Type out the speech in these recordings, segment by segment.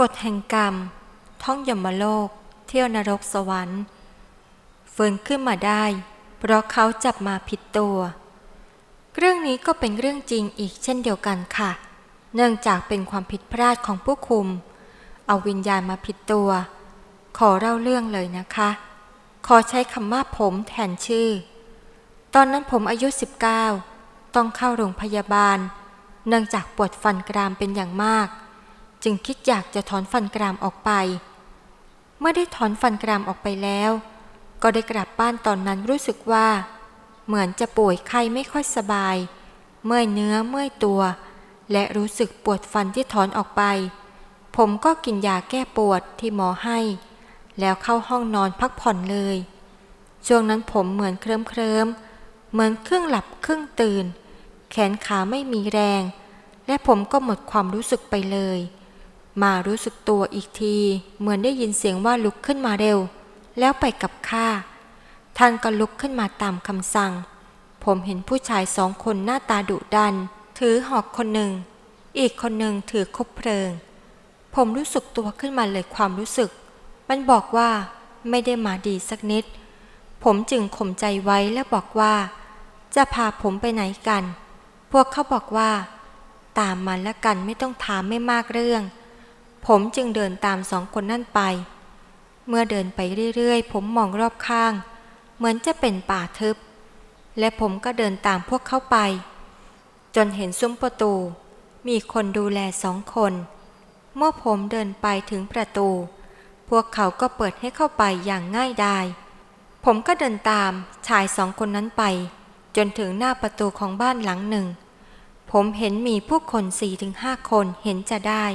กฎแห่งกรรม ท่องยมโลก เที่ยวนรกสวรรค์ฟื้นขึ้นมาได้ เพราะเขาจับมาผิดตัว เรื่องนี้ก็เป็นเรื่องจริงอีกเช่นเดียวกันค่ะ เนื่องจากเป็นความผิดพลาดของผู้คุม เอาวิญญาณมาผิดตัว ขอเล่าเรื่องเลยนะคะ ขอใช้คำว่าผมแทนชื่อ ตอนนั้นผมอายุ 19 ต้องเข้าโรงพยาบาล เนื่องจากปวดฟันกรามเป็นอย่างมาก จึงคิดอยากจะถอนฟันกรามออกไป เมื่อได้ถอนฟันกรามออกไปแล้ว ก็ได้กลับบ้านตอนนั้นรู้สึกว่า เหมือนจะป่วยไข้ไม่ค่อยสบาย เมื่อยเนื้อเมื่อยตัว และรู้สึกปวดฟันที่ถอนออกไป ผมก็กินยาแก้ปวดที่หมอให้ แล้วเข้าห้องนอนพักผ่อนเลย ช่วงนั้นผมเหมือนเคลิ้มเคลิมเหมือนครึ่งหลับครึ่งตื่น แขนขาไม่มีแรง และผมก็หมดความรู้สึกไปเลย มารู้สึกตัวอีกที เหมือนได้ยินเสียงว่าลุกขึ้นมาเร็ว แล้วไปกับข้าท่านก็ลุกขึ้นมาตามคำสั่ง ผมเห็นผู้ชายสองคนหน้าตาดุดัน ถือหอกคนหนึ่ง อีกคนหนึ่งถือคบเพลิง ผมรู้สึกตัวขึ้นมาเลยความรู้สึก มันบอกว่าไม่ได้มาดีสักนิด ผมจึงข่มใจไว้และบอกว่า จะพาผมไปไหนกัน พวกเขาบอกว่า ตามมาแล้วกันไม่ต้องถามไม่มากเรื่อง ผมจึงเดินตามสองคนนั่นไป เมื่อเดินไปเรื่อยๆ ผมมองรอบข้าง เหมือนจะเป็นป่าทึบ และผมก็เดินตามพวกเขาไป จนเห็นซุ้มประตู มีคนดูแลสองคน เมื่อผมเดินไปถึงประตู พวกเขาก็เปิดให้เข้าไปอย่างง่ายดาย ผมก็เดินตามชายสองคนนั้นไป จนถึงหน้าประตูของบ้านหลังหนึ่ง ผมเห็นมีผู้คนสี่ถึงห้าคนเห็นจะได้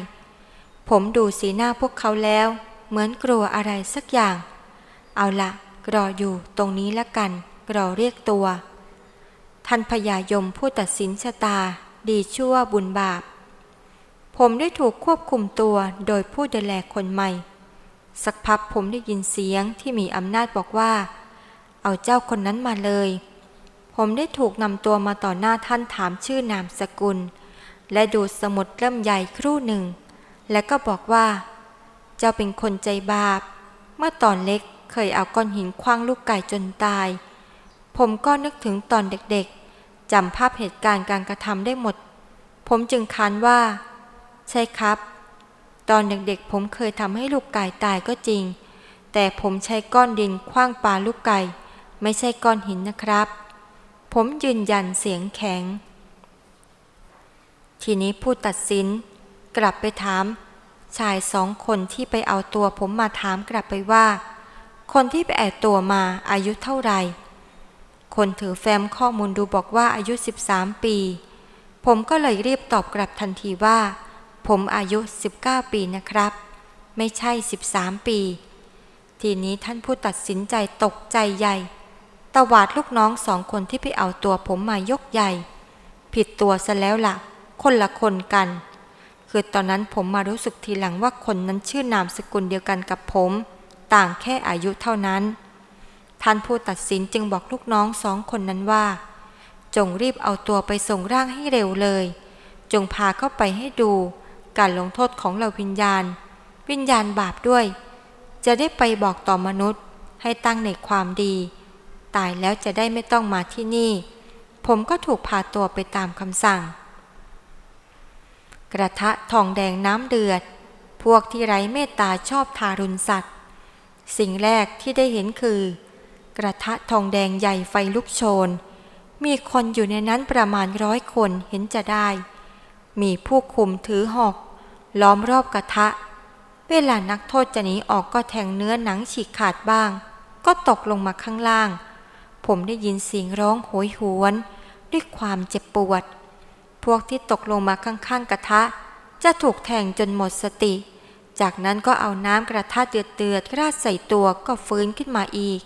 ผมดูสีหน้าพวกเขาแล้ว เหมือนกลัวอะไรสักอย่าง เอาละรออยู่ตรงนี้ละกันรอเรียกตัว ท่านพญายมผู้ตัดสินชะตาดีชั่วบุญบาป ผมได้ถูกควบคุมตัวโดยผู้ดูแลคนใหม่ สักพักผมได้ยินเสียงที่มีอำนาจบอกว่า เอาเจ้าคนนั้นมาเลย ผมได้ถูกนำตัวมาต่อหน้าท่านถามชื่อนามสกุล และดูสมุดเล่มใหญ่ครู่หนึ่ง และก็บอกว่า เจ้าเป็นคนใจบาป เมื่อตอนเล็กเคยเอาก้อนหินคว้างลูกไก่จนตาย ผมก็นึกถึงตอนเด็กๆจำภาพเหตุการณ์การกระทำได้หมด ผมจึงค้านว่า ใช่ครับ ตอนเด็กๆผมเคยทำให้ลูกไก่ตายก็จริง แต่ผมใช้ก้อนดินคว้างปลาลูกไก่ ไม่ใช่ก้อนหินนะครับ ผมยืนยันเสียงแข็ง ทีนี้ผู้ตัดสิน กลับไปถาม ชายสองคนที่ไปเอาตัวผมมาถามกลับไปว่า คนที่ไปแอบตัวมาอายุเท่าไหร่ คนถือแฟ้มข้อมูลดูบอกว่าอายุ 13 ปี ผมก็เลยรีบตอบกลับทันทีว่า ผมอายุ 19 ปีนะครับ ไม่ใช่ 13 ปี ทีนี้ท่านผู้ตัดสินใจตกใจใหญ่ตวาดลูกน้องสองคนที่ไปเอาตัวผมมายกใหญ่ ผิดตัวซะแล้วละ่ะ คนละคนกัน คือตอนนั้นผมมารู้สึกทีหลังว่าคนนั้นชื่อนามสกุลเดียวกันกับผม ต่างแค่อายุเท่านั้น ท่านผู้ตัดสินจึงบอกลูกน้องสองคนนั้นว่า จงรีบเอาตัวไปส่งร่างให้เร็วเลย จงพาเข้าไปให้ดู การลงโทษของเราวิญญาณ วิญญาณบาปด้วย จะได้ไปบอกต่อมนุษย์ ให้ตั้งในความดี ตายแล้วจะได้ไม่ต้องมาที่นี่ ผมก็ถูกพาตัวไปตามคำสั่ง กระทะทองแดงน้ำเดือด พวกที่ไร้เมตตาชอบทารุณสัตว์ สิ่งแรกที่ได้เห็นคือ กระทะทองแดงใหญ่ไฟลุกโชน มีคนอยู่ในนั้นประมาณร้อยคนเห็นจะได้ มีผู้คุมถือหอก ล้อมรอบกระทะ เวลานักโทษจะหนีออกก็แทงเนื้อหนังฉีกขาดบ้าง ก็ตกลงมาข้างล่าง ผมได้ยินเสียงร้องโหยหวน ด้วยความเจ็บปวด พวกที่ตกลงมาข้างๆกระทะ จะถูกแทงจนหมดสติ จากนั้นก็เอาน้ำกระทะเดือดๆราดใส่ตัวก็ฟื้นขึ้นมาอีก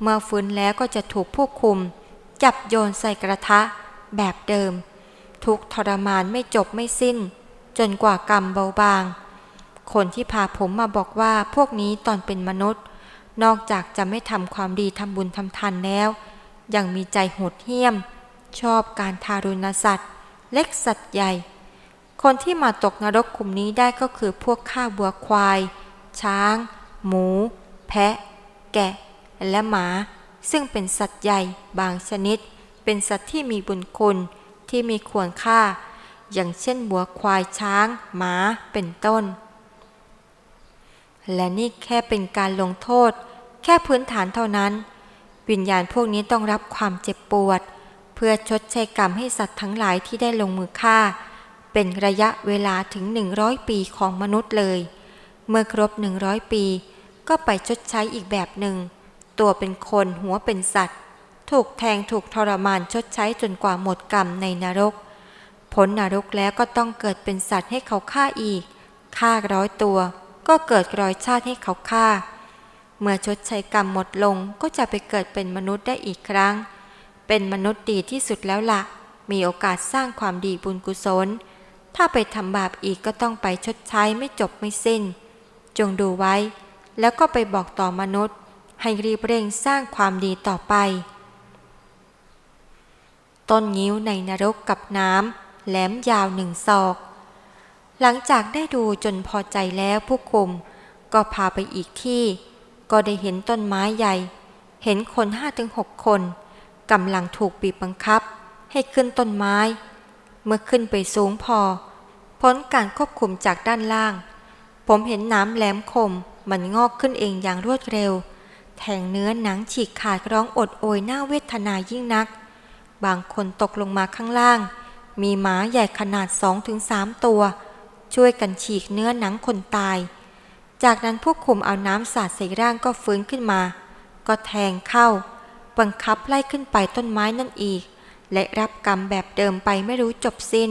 เมื่อฟื้นแล้วก็จะถูกผู้คุม จับโยนใส่กระทะ แบบเดิม ทุกทรมานไม่จบไม่สิ้น จนกว่ากรรมเบาบาง คนที่พาผมมาบอกว่าพวกนี้ตอนเป็นมนุษย์ นอกจากจะไม่ทำความดีทำบุญทำทานแล้ว ยังมีใจโหดเหี้ยม ชอบการทารุณสัตว์ เล็กสัตว์ใหญ่ คนที่มาตกนรกขุมนี้ได้ก็คือพวกข้าบัวควาย ช้าง หมู แพะ แกะ และหมา ซึ่งเป็นสัตว์ใหญ่บางชนิด เป็นสัตว์ที่มีบุญคุณที่มีควรค่า อย่างเช่นบัวควายช้าง หมา เป็นต้น และนี่แค่เป็นการลงโทษ แค่พื้นฐานเท่านั้น วิญญาณพวกนี้ต้องรับความเจ็บปวด พื่อชดใช้กรรมให้สัตว์ทั้งหลายที่ได้ลงมือฆ่า เป็นระยะเวลาถึง 100 ปีของมนุษย์เลย เมื่อครบ 100 ปี ก็ไปชดใช้อีกแบบหนึ่ง ตัวเป็นคนหัวเป็นสัตว์ ถูกแทงถูกทรมานชดใช้จนกว่าหมดกรรมในนรกพ้นนรกแล้วก็ต้องเกิดเป็นสัตว์ให้เขาฆ่าอีกฆ่าร้อยตัว ก็เกิดร้อยชาติให้เขาฆ่า เมื่อชดใช้กรรมหมดลงก็จะไปเกิดเป็นมนุษย์ได้อีกครั้ง เป็นมนุษย์ดีที่สุดแล้วละ่ะ มีโอกาสสร้างความดีบุญกุศล ถ้าไปทำบาปอีกก็ต้องไปชดใช้ไม่จบไม่สิ้น จงดูไว้ แล้วก็ไปบอกต่อมนุษย์ ให้รีบเร่งสร้างความดีต่อไป ต้นงิ้วในนรกกับน้ำแหลมยาวหนึ่งศอก หลังจากได้ดูจนพอใจแล้วผู้คุม ก็พาไปอีกที่ ก็ได้เห็นต้นไม้ใหญ่ เห็นคนห้าถึงหกคน กำลังถูกบีบบังคับ ให้ขึ้นต้นไม้ เมื่อขึ้นไปสูงพอ พ้นการควบคุมจากด้านล่าง ผมเห็นน้ำแหลมคม มันงอกขึ้นเองอย่างรวดเร็ว แทงเนื้อหนังฉีกขาดร้องอดโอยหน้าเวทนายิ่งนัก บางคนตกลงมาข้างล่าง มีหมาใหญ่ขนาดสองถึงสามตัว ช่วยกันฉีกเนื้อหนังคนตาย จากนั้นผู้คุมเอาน้ำสาดใส่ร่างก็ฟื้นขึ้นมา ก็แทงเข้า บังคับไล่ขึ้นไปต้นไม้นั่นอีก และรับกรรมแบบเดิมไปไม่รู้จบสิ้น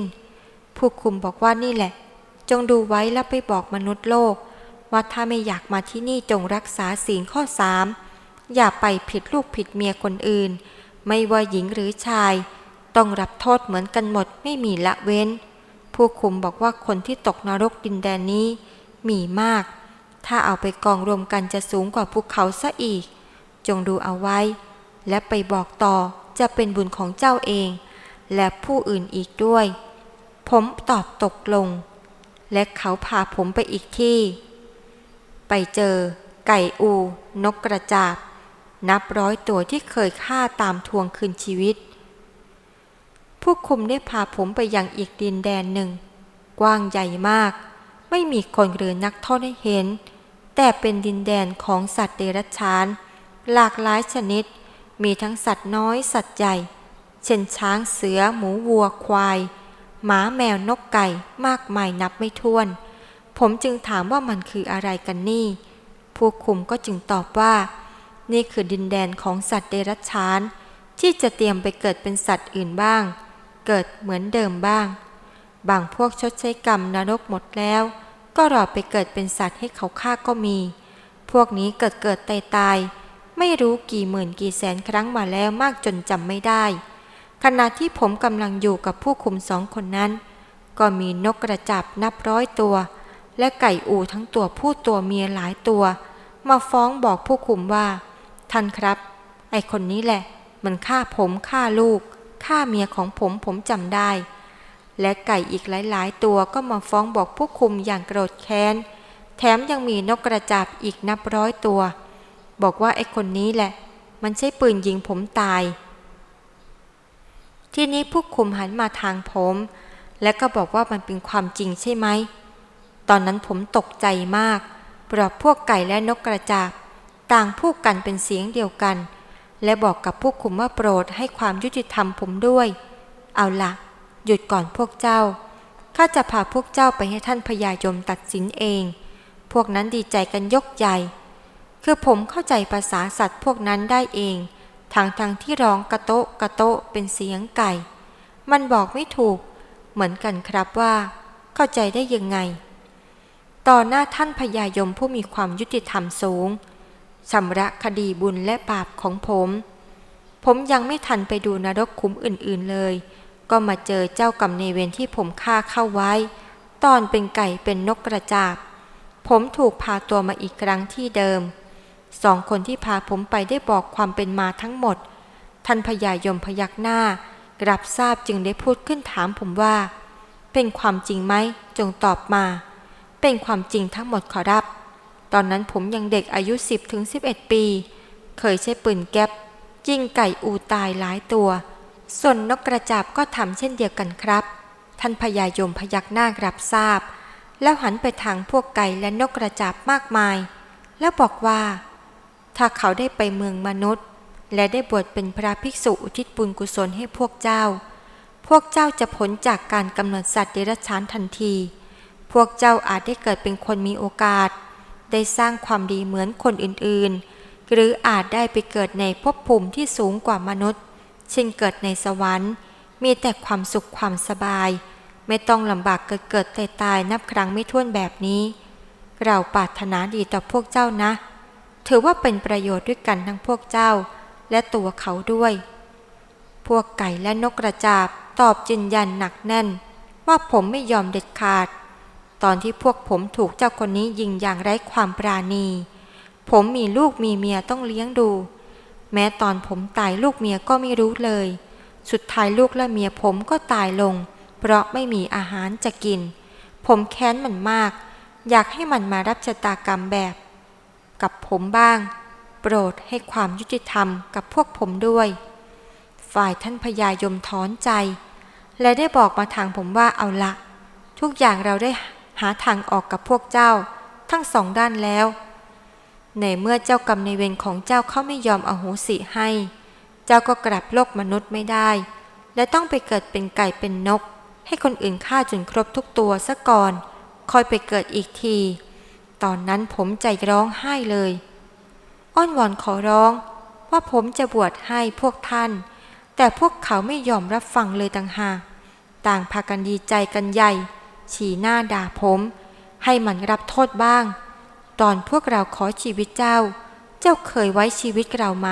ผู้คุมบอกว่านี่แหละ จงดูไว้แล้วไปบอกมนุษย์โลก ว่าถ้าไม่อยากมาที่นี่จงรักษาศีลข้อสามอย่าไปผิดลูกผิดเมียคนอื่น ไม่ว่าหญิงหรือชาย ต้องรับโทษเหมือนกันหมดไม่มีละเว้น ผู้คุมบอกว่าคนที่ตกนรกดินแดนนี้ มีมาก ถ้าเอาไปกองรวมกันจะสูงกว่าภูเขาซะอีก จงดูเอาไว้ และไปบอกต่อจะเป็นบุญของเจ้าเอง และผู้อื่นอีกด้วย ผมตอบตกลง และเขาพาผมไปอีกที่ ไปเจอ ไก่อู นกกระจาบ นับร้อยตัวที่เคยฆ่าตามทวงคืนชีวิต ผู้คุมได้พาผมไปยังอีกดินแดนหนึ่ง กว้างใหญ่มาก ไม่มีคนหรือนักโทษให้เห็น แต่เป็นดินแดนของสัตว์เดรัจฉาน หลากหลายชนิด มีทั้งสัตว์น้อยสัตว์ใหญ่ เช่นช้างเสือ หมูวัวควาย หมาแมวนกไก่มากมายนับไม่ถ้วน ผมจึงถามว่ามันคืออะไรกันนี่ ผู้คุมก็จึงตอบว่า นี่คือดินแดนของสัตว์เดรัจฉาน ที่จะเตรียมไปเกิดเป็นสัตว์อื่นบ้าง เกิดเหมือนเดิมบ้าง บางพวกชดใช้กรรมนรกหมดแล้ว ก็รอไปเกิดเป็นสัตว์ให้เขาฆ่าก็มี พวกนี้เกิดเกิดตายตาย ไม่รู้กี่หมื่นกี่แสนครั้งมาแล้วมากจนจำไม่ได้ ขณะที่ผมกำลังอยู่กับผู้คุมสองคนนั้น ก็มีนกกระจับนับร้อยตัว และไก่อูทั้งตัวผู้ตัวเมียหลายตัว มาฟ้องบอกผู้คุมว่า ท่านครับ ไอคนนี้แหละ มันฆ่าผมฆ่าลูกฆ่าเมียของผมผมจำได้ และไก่อีกหลาย ๆ ตัวก็มาฟ้องบอกผู้คุมอย่างโกรธแค้น แถมยังมีนกกระจาบอีกนับร้อยตัว บอกว่าไอ้คนนี้แหละ มันใช้ปืนยิงผมตาย ที่นี้ผู้คุมหันมาทางผม และก็บอกว่ามันเป็นความจริงใช่ไหม ตอนนั้นผมตกใจมากเพราะพวกไก่และนกกระจาบ ต่างพูดกันเป็นเสียงเดียวกัน และบอกกับผู้คุมว่าโปรดให้ความยุติธรรมผมด้วย เอาละ หยุดก่อนพวกเจ้า ข้าจะพาพวกเจ้าไปให้ท่านพญายมตัดสินเอง พวกนั้นดีใจกันยกใหญ่ คือผมเข้าใจภาษาสัตว์พวกนั้นได้เองทางทางที่ร้องกระโตะกระโตะเป็นเสียงไก่ มันบอกไม่ถูก เหมือนกันครับว่า เข้าใจได้ยังไง ต่อหน้าท่านพญายมผู้มีความยุติธรรมสูงชำระคดีบุญและบาปของผม ผมยังไม่ทันไปดูนรกคุ้มอื่นๆเลย ก็มาเจอเจ้ากรรมในเวรที่ผมฆ่าเข้าไว้ ตอนเป็นไก่เป็นนกกระจาบ ผมถูกพาตัวมาอีกครั้งที่เดิม สองคนที่พาผมไปได้บอกความเป็นมาทั้งหมด ท่านพญายมพยักหน้ารับทราบจึงได้พูดขึ้นถามผมว่า เป็นความจริงไหม จงตอบมา เป็นความจริงทั้งหมดขอรับ ตอนนั้นผมยังเด็กอายุ 10ถึง11 ปี เคยใช้ปืนแก๊ปยิงไก่อูตายหลายตัว ส่วนนกกระจาบก็ทำเช่นเดียวกันครับ ท่านพญายมพยักหน้ารับทราบ แล้วหันไปทางพวกไก่และนกกระจาบมากมาย แล้วบอกว่า ถ้าเขาได้ไปเมืองมนุษย์ และได้บวชเป็นพระภิกษุอุทิศบุญกุศลให้พวกเจ้า พวกเจ้าจะพ้นจากการกำเนิดสัตว์เดรัจฉานทันที พวกเจ้าอาจได้เกิดเป็นคนมีโอกาส ได้สร้างความดีเหมือนคนอื่นๆ หรืออาจได้ไปเกิดในภพภูมิที่สูงกว่ามนุษย์ เช่นเกิดในสวรรค์ มีแต่ความสุขความสบาย ไม่ต้องลำบากเกิดเกิดตายตายนับครั้งไม่ถ้วนแบบนี้ เราปรารถนาดีต่อพวกเจ้านะ ถือว่าเป็นประโยชน์ด้วยกันทั้งพวกเจ้า และตัวเขาด้วย พวกไก่และนกกระจาบตอบยืนยันหนักแน่น ว่าผมไม่ยอมเด็ดขาด ตอนที่พวกผมถูกเจ้าคนนี้ยิงอย่างไร้ความปราณี ผมมีลูกมีเมียต้องเลี้ยงดู แม้ตอนผมตายลูกเมียก็ไม่รู้เลย สุดท้ายลูกและเมียผมก็ตายลง เพราะไม่มีอาหารจะกิน ผมแค้นมันมาก อยากให้มันมารับชะตากรรมแบบ กับผมบ้าง โปรดให้ความยุติธรรมกับพวกผมด้วย ฝ่ายท่านพญายมถอนใจ และได้บอกมาทางผมว่าเอาละ ทุกอย่างเราได้หาทางออกกับพวกเจ้า ทั้งสองด้านแล้ว ในเมื่อเจ้ากรรมในเวรของเจ้าเขาไม่ยอมอโหสิให้ เจ้าก็กลับโลกมนุษย์ไม่ได้ และต้องไปเกิดเป็นไก่เป็นนก ให้คนอื่นฆ่าจนครบทุกตัวซะก่อน คอยไปเกิดอีกที ตอนนั้นผมใจร้องไห้เลย อ้อนวอนขอร้องว่าผมจะบวชให้พวกท่าน แต่พวกเขาไม่ยอมรับฟังเลยต่างหากต่างพากันดีใจกันใหญ่ ฉีหน้าด่าผม ให้มันรับโทษบ้าง ตอนพวกเราขอชีวิตเจ้า เจ้าเคยไว้ชีวิตเราไหม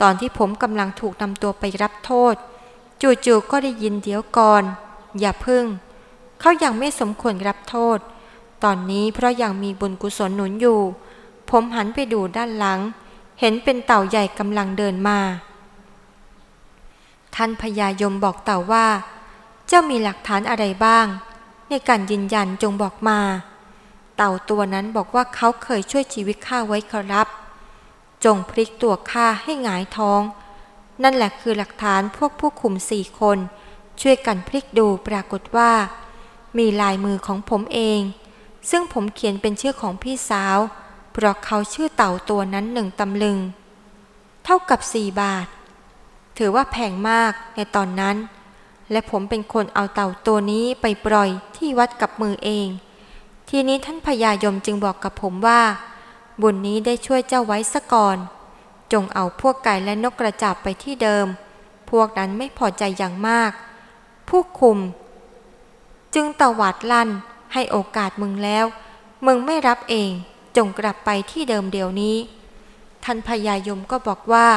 ตอนที่ผมกำลังถูกนำตัวไปรับโทษ จู่ๆก็ได้ยินเดี๋ยวก่อน อย่าพึ่ง เขายังไม่สมควรรับโทษ ตอนนี้เพราะยังมีบุญกุศลหนุนอยู่ ผมหันไปดูด้านหลัง เห็นเป็นเต่าใหญ่กำลังเดินมา ท่านพญายมบอกเต่าว่า เจ้ามีหลักฐานอะไรบ้าง ในการยืนยันจงบอกมา เต่าตัวนั้นบอกว่าเขาเคยช่วยชีวิตข้าไว้ครับ จงพลิกตัวข้าให้หงายท้อง นั่นแหละคือหลักฐานพวกผู้คุมสี่คน ช่วยกันพลิกดูปรากฏว่า มีลายมือของผมเอง ซึ่งผมเขียนเป็นชื่อของพี่สาวเพราะเขาชื่อเต่าตัวนั้นหนึ่งตำลึง เท่ากับสี่บาท ถือว่าแพงมากในตอนนั้น และผมเป็นคนเอาเต่าตัวนี้ไปปล่อยที่วัดกับมือเอง ทีนี้ท่านพญายมจึงบอกกับผมว่า บุญนี้ได้ช่วยเจ้าไว้ซะก่อน จงเอาพวกไก่และนกกระจาบไปที่เดิม พวกนั้นไม่พอใจอย่างมาก ผู้คุม จึงตวาดลั่น ให้โอกาสมึงแล้ว มึงไม่รับเองจงกลับไปที่เดิมเดี๋ยวนี้ ท่านพญายมก็บอกว่า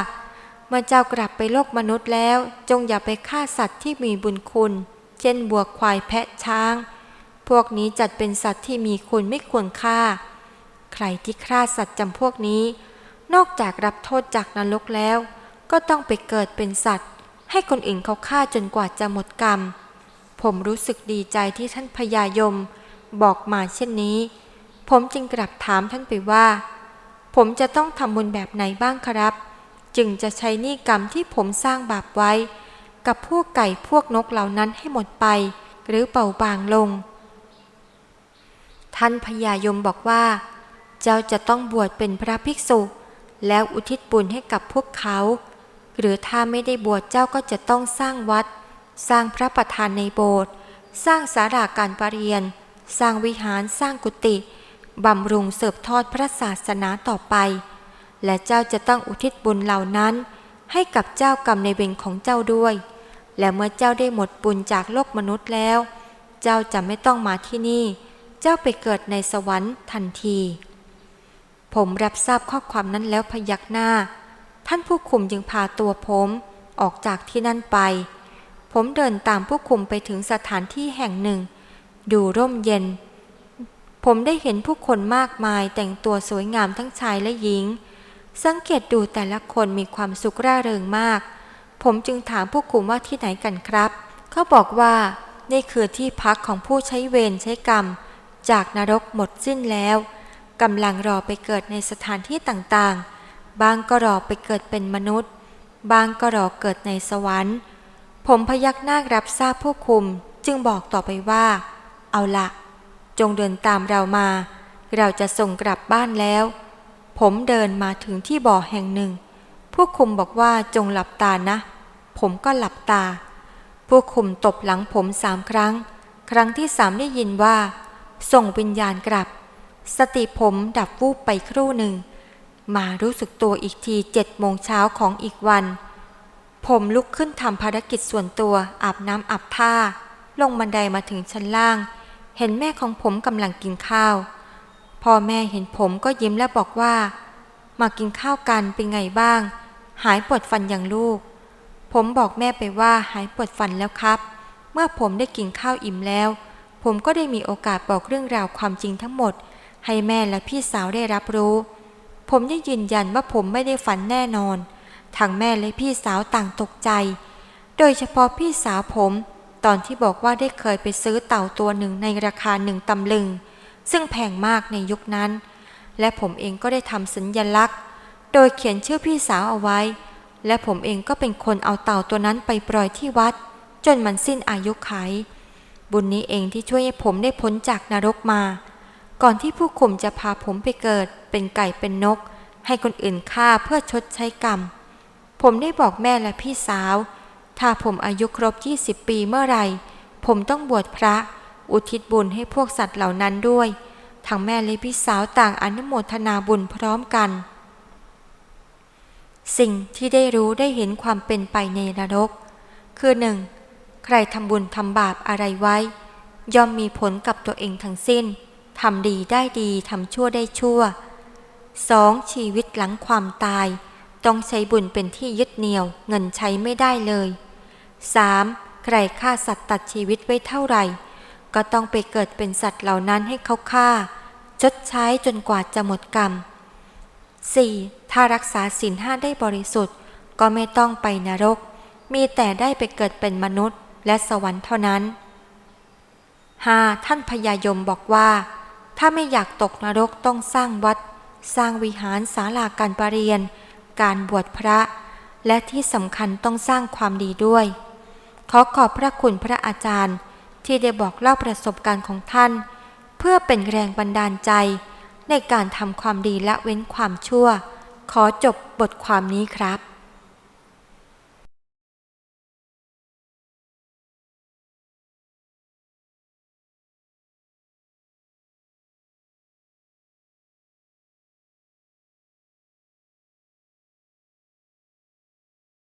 เมื่อเจ้ากลับไปโลกมนุษย์แล้ว จงอย่าไปฆ่าสัตว์ที่มีบุญคุณ เช่นบัวควายแพะช้าง พวกนี้จัดเป็นสัตว์ที่มีคุณไม่ควรฆ่า ใครที่ฆ่าสัตว์จำพวกนี้ นอกจากรับโทษจากนรกแล้ว ก็ต้องไปเกิดเป็นสัตว์ ให้คนอื่นเขาฆ่าจนกว่าจะหมดกรรม ผมรู้สึกดีใจที่ท่านพญายม บอกมาเช่นนี้ ผมจึงกลับถามท่านไปว่า ผมจะต้องทำบุญแบบไหนบ้างครับ จึงจะใช้นี้กรรมที่ผมสร้างบาปไว้ กับพวกไก่พวกนกเหล่านั้นให้หมดไป หรือเป่าบางลง ท่านพญายมบอกว่า เจ้าจะต้องบวชเป็นพระภิกษุ แล้วอุทิศบุญให้กับพวกเขา หรือถ้าไม่ได้บวชเจ้าก็จะต้องสร้างวัด สร้างพระประธานในโบสถ์สร้างสาราการประเรียน สร้างวิหารสร้างกุฏิบำรุงเสิบทอดพระศาสนาต่อไป และเจ้าจะต้องอุทิศบุญเหล่านั้น ให้กับเจ้ากรรมในเวรของเจ้าด้วย และเมื่อเจ้าได้หมดบุญจากโลกมนุษย์แล้ว เจ้าจะไม่ต้องมาที่นี่ เจ้าไปเกิดในสวรรค์ทันที ผมรับทราบข้อความนั้นแล้วพยักหน้า ท่านผู้คุมจึงพาตัวผมออกจากที่นั่นไป ผมเดินตามผู้คุมไปถึงสถานที่แห่งหนึ่ง ดูร่มเย็น ผมได้เห็นผู้คนมากมายแต่งตัวสวยงามทั้งชายและหญิง สังเกตดูแต่ละคนมีความสุขร่าเริงมาก ผมจึงถามผู้คุมว่าที่ไหนกันครับ เขาบอกว่า นี่คือที่พักของผู้ใช้เวรใช้กรรม จากนรกหมดสิ้นแล้วกำลังรอไปเกิดในสถานที่ต่างๆ บางก็รอไปเกิดเป็นมนุษย์ บางก็รอเกิดในสวรรค์ ผมพยักหน้ารับทราบผู้คุมจึงบอกต่อไปว่า เอาละ จงเดินตามเรามา เราจะส่งกลับบ้านแล้ว ผมเดินมาถึงที่บ่อแห่งหนึ่ง ผู้คุมบอกว่าจงหลับตานะ ผมก็หลับตา ผู้คุมตบหลังผมสามครั้ง ครั้งที่สามได้ยินว่า ส่งวิญญาณกลับ สติผมดับวูบไปครู่หนึ่ง มารู้สึกตัวอีกทีเจ็ดโมงเช้าของอีกวันผมลุกขึ้นทำภารกิจส่วนตัวอาบน้ำอาบท่า ลงบันไดมาถึงชั้นล่าง เห็นแม่ของผมกำลังกินข้าวพ่อแม่เห็นผมก็ยิ้มและบอกว่า มากินข้าวกันเป็นไงบ้าง หายปวดฟันอย่างลูก ผมบอกแม่ไปว่าหายปวดฟันแล้วครับ เมื่อผมได้กินข้าวอิ่มแล้ว ผมก็ได้มีโอกาสบอกเรื่องราวความจริงทั้งหมด ให้แม่และพี่สาวได้รับรู้ ผมได้ยืนยันว่าผมไม่ได้ฝันแน่นอน ทั้งแม่และพี่สาวต่างตกใจ โดยเฉพาะพี่สาวผม ตอนที่บอกว่าได้เคยไปซื้อเต่าตัวหนึ่งในราคาหนึ่งตำลึง ซึ่งแพงมากในยุคนั้น และผมเองก็ได้ทำสัญญลักษณ์ โดยเขียนชื่อพี่สาวเอาไว้ และผมเองก็เป็นคนเอาเต่าตัวนั้นไปปล่อยที่วัด จนมันสิ้นอายุขัยบุญนี้เองที่ช่วยให้ผมได้พ้นจากนรกมา ก่อนที่ผู้คุมจะพาผมไปเกิด เป็นไก่เป็นนก ให้คนอื่นฆ่าเพื่อชดใช้กรรม ผมได้บอกแม่และพี่สาว ถ้าผมอายุครบ 20 ปีเมื่อไหร่ผมต้องบวชพระ อุทิศบุญให้พวกสัตว์เหล่านั้นด้วย ทั้งแม่และพี่สาวต่างอนุโมทนาบุญพร้อมกัน สิ่งที่ได้รู้ได้เห็นความเป็นไปในนรก คือหนึ่งใครทำบุญทำบาปอะไรไว้ ย่อมมีผลกับตัวเองทั้งสิ้นทำดีได้ดีทำชั่วได้ชั่ว 2. ชีวิตหลังความตาย ต้องใช้บุญเป็นที่ยึดเหนี่ยว เงินใช้ไม่ได้เลย 3. ใครฆ่าสัตว์ตัดชีวิตไว้เท่าไหร่ ก็ต้องไปเกิดเป็นสัตว์เหล่านั้นให้เขาฆ่า ชดใช้จนกว่าจะหมดกรรม 4. ถ้ารักษาศีลห้าได้บริสุทธิ์ ก็ไม่ต้องไปนรก มีแต่ได้ไปเกิดเป็นมนุษย์และสวรรค์เท่านั้น 5. ท่านพญายมบอกว่า ถ้าไม่อยากตกนรกต้องสร้างวัด สร้างวิหารศาลาการประเรียน การบวชพระ และที่สำคัญต้องสร้างความดีด้วย ขอขอบพระคุณพระอาจารย์ ที่ได้บอกเล่าประสบการณ์ของท่าน เพื่อเป็นแรงบันดาลใจ ในการทำความดีและเว้นความชั่ว ขอจบบทความนี้ครับ